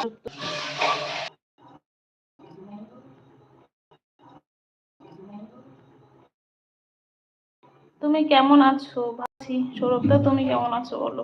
তুমি কেমন আছো? ভাবছি, সৌরভদা, তুমি কেমন আছো বলো?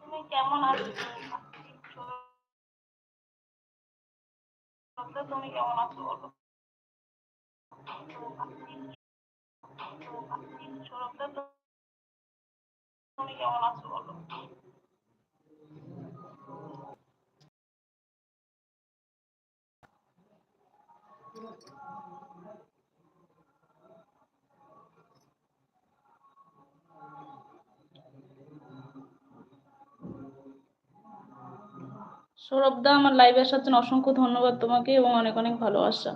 তুমি কেমন আছো? তুমি কেমন আছো বলো? তুমি কেমন আছো বলো? সৌরভদা আমার লাইভে আসার জন্য অসংখ্য ধন্যবাদ তোমাকে এবং অনেক অনেক ভালোবাসা।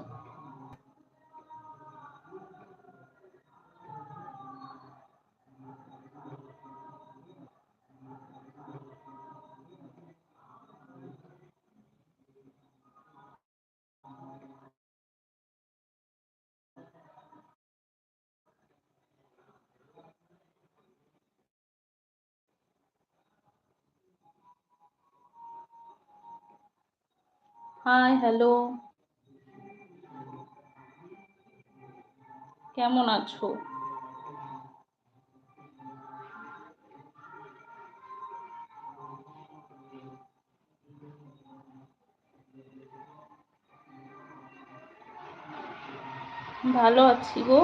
হাই হ্যালো কেমন আছো? ভালো আছি গো।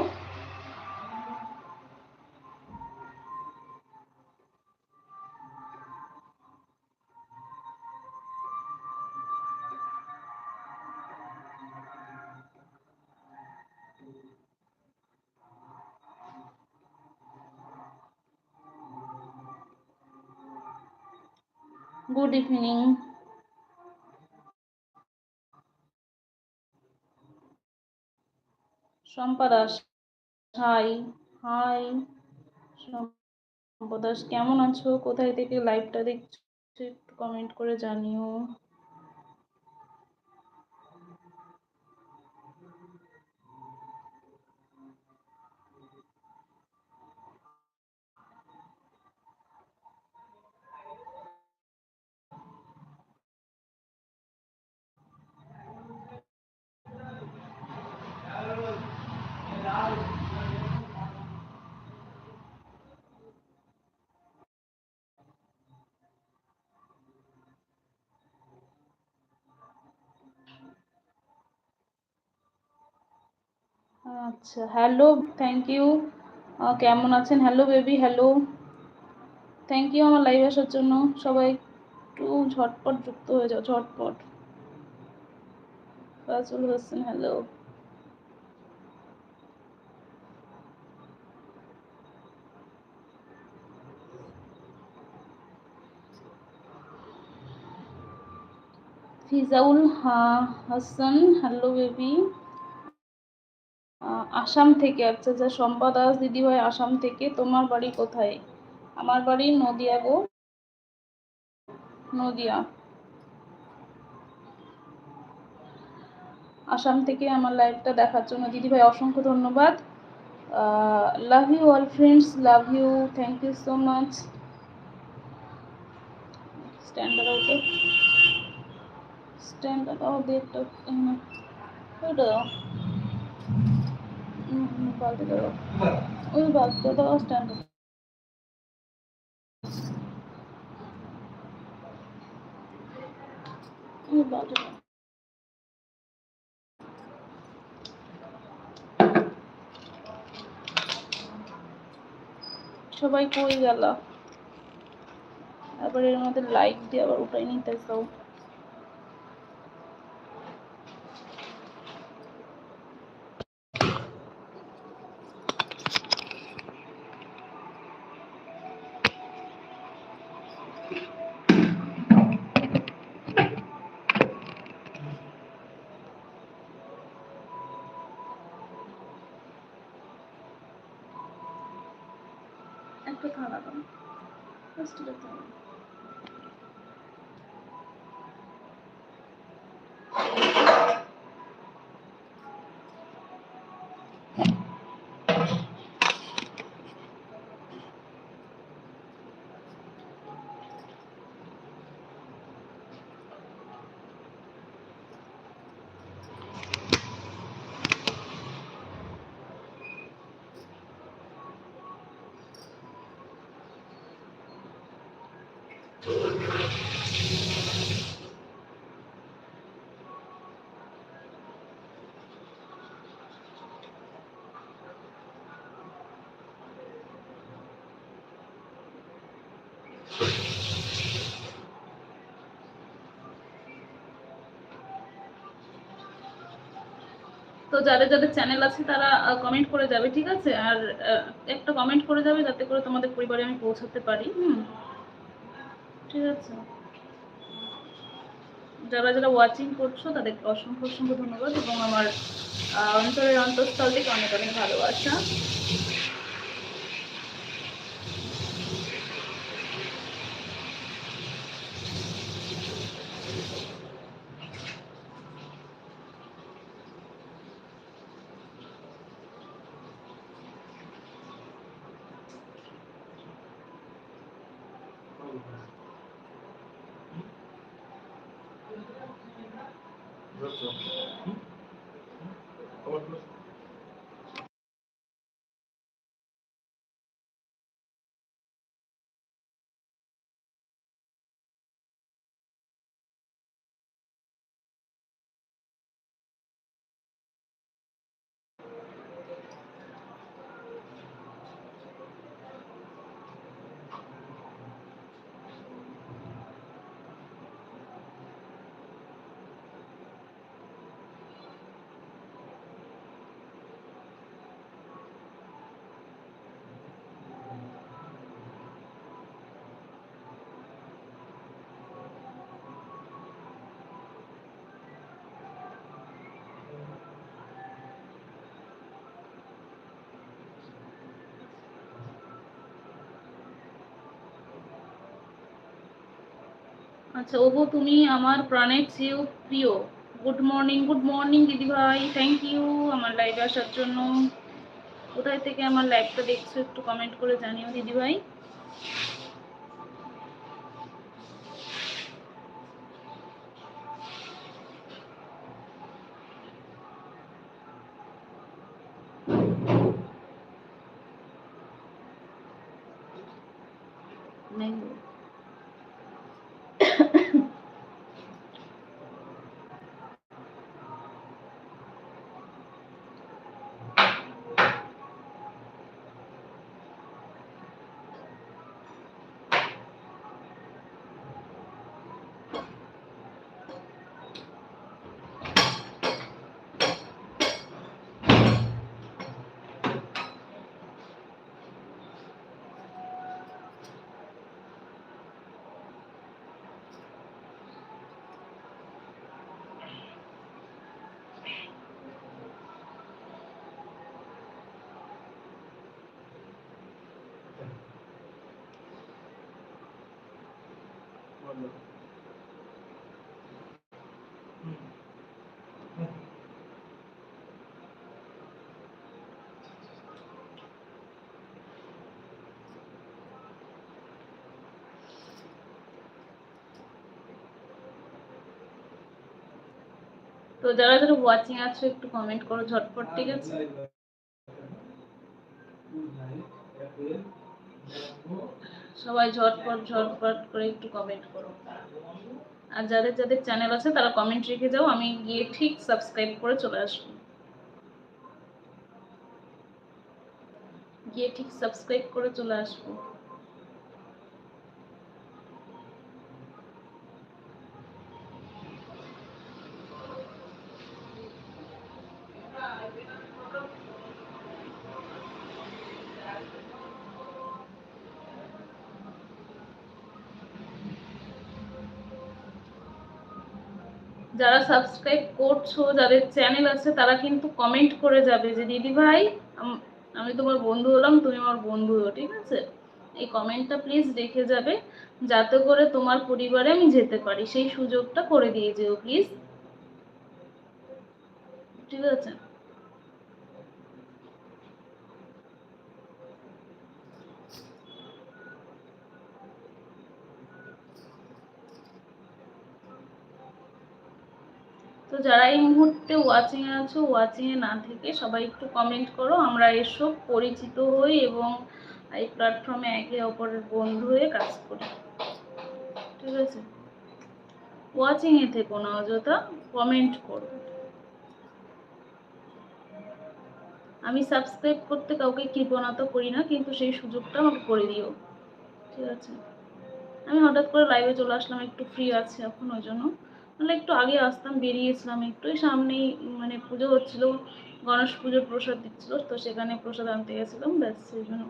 Good evening Shampa Das hi hi. Shampa Das কেমন আছো? কোথায় থেকে লাইভটা দেখছ? একটু কমেন্ট করে জানিও। আচ্ছা হ্যালো থ্যাংক ইউ কেমন আছেন? Hello baby hello thank you আমার লাইভ আসার জন্য। সবাই একটু ঝটপট যুক্ত হয়ে যাও, ঝটপট। Fajul Hossain hello Fijaul Hasan hello baby Assam থেকে আচ্ছা আচ্ছা শম্পা দাস দিদিভাই আসাম থেকে, তোমার বাড়ি কোথায়? আমার বাড়ি নদিয়া গো। নদিয়া। আসাম থেকে আমার লাইভটা দেখার জন্য দিদিভাই অসংখ্য ধন্যবাদ। Love you all friends love you thank you so much standard আউটে স্ট্যান্ডার্ড আউট একটা সবাই কই গেল? আবার এর মধ্যে লাইক দিয়ে আবার উঠাই নিতে চাও ലിസ്റ്റിലെത്താൻ তো যাদের যাদের চ্যানেল আছে তারা কমেন্ট করে যাবে, ঠিক আছে? আর একটা কমেন্ট করে যাবে যাতে করে তোমাদের পরিবারে আমি পৌঁছাতে পারি। হুম। ঠিক আছে। যারা যারা ওয়াচিং করছ তাদেরকে অসংখ্য অসংখ্য ধন্যবাদ এবং আমার অন্তরের অন্তঃস্থল থেকে অনেক অনেক ভালোবাসা। Eu tô. আচ্ছা ওগো তুমি আমার প্রাণের চেয়েও প্রিয়। গুড মর্নিং গুড মর্নিং দিদি ভাই থ্যাংক ইউ আমার লাইভে আসার জন্য। কোথায় থেকে আমার লাইভটা দেখছ একটু কমেন্ট করে জানিও, দিদি ভাই নেই তো যারা যারা ওয়াচিং আছো একটু কমেন্ট করো ঝটপট ঠিক আছে সবাই ঝটপট ঝটপট করে একটু কমেন্ট করো। আর যাদের যাদের চ্যানেল আছে, তারা কমেন্ট রেখে যাও, আমি গিয়ে ঠিক সাবস্ক্রাইব করে চলে আসব। গিয়ে ঠিক সাবস্ক্রাইব করে চলে আসব। যারা সাবস্ক্রাইব করছ, যাদের চ্যানেল আছে, তারা কিন্তু কমেন্ট করে যাবে যে, দিদি ভাই, আমি তোমার বন্ধু হলাম, তুমি আমার বন্ধু ঠিক আছে? এই কমেন্টটা প্লিজ দেখে যাবে, যাতে করে তোমার পরিবারে আমি যেতে পারি। সেই সুযোগটা করে দিয়ে যেও প্লিজ ঠিক আছে? তো যারা এই মুহূর্তে ওয়াচিং এ আছো ওয়াচিং এ না থেকে সবাই একটু কমেন্ট করো। আমরা এসব পরিচিত হই এবং এই প্ল্যাটফর্মে একে অপরের বন্ধু হয়ে কাজ করি। ঠিক আছে? ওয়াচিং এ থেকো না অযথা কমেন্ট করো। আমি সাবস্ক্রাইব করতে কাউকে কৃপণা তো করি না, কিন্তু সেই সুযোগটা আমাকে করে দিও। ঠিক আছে? আমি হঠাৎ করে লাইভে চলে আসলাম, একটু ফ্রি আছে এখন ওই জন্য। নাহলে একটু আগে আসতাম, বেরিয়েছিলাম একটু সামনেই মানে পুজো হচ্ছিল, গণেশ পুজোর প্রসাদ দিচ্ছিল, তো সেখানে প্রসাদ আনতে গেছিলাম, ব্যাস সেই জন্য।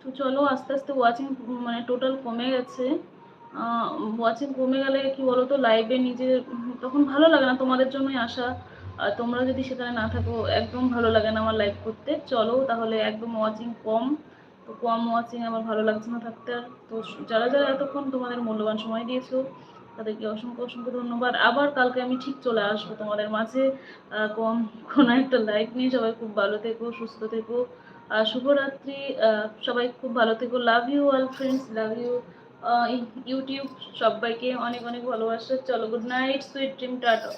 তো চলো আস্তে আস্তে ওয়াচিং মানে টোটাল কমে গেছে। ওয়াচিং কমে গেলে কি বলতো লাইভে নিজে তখন ভালো লাগে না, তোমাদের জন্যই আসা। আর তোমরা যদি সেখানে না থাকো, একদম ভালো লাগে না আমার লাইভ করতে। চলো তাহলে একদম ওয়াচিং কম। তো কম ওয়াচিং আমার ভালো লাগছে না থাকতে। আর তো যারা যারা এতক্ষণ তোমাদের মূল্যবান সময় দিয়েছ, তাদেরকে অসংখ্য অসংখ্য ধন্যবাদ। আবার কালকে আমি ঠিক চলে আসব তোমাদের মাঝে। কম, কোনো একটা লাইভ নিয়ে সবাই খুব ভালো থেকো, সুস্থ থেকো। আর শুভরাত্রি। সবাই খুব ভালো থেকো। Love you all friends love you YouTube সবাইকে অনেক অনেক ভালোবাসা। চলো good night sweet dream tata.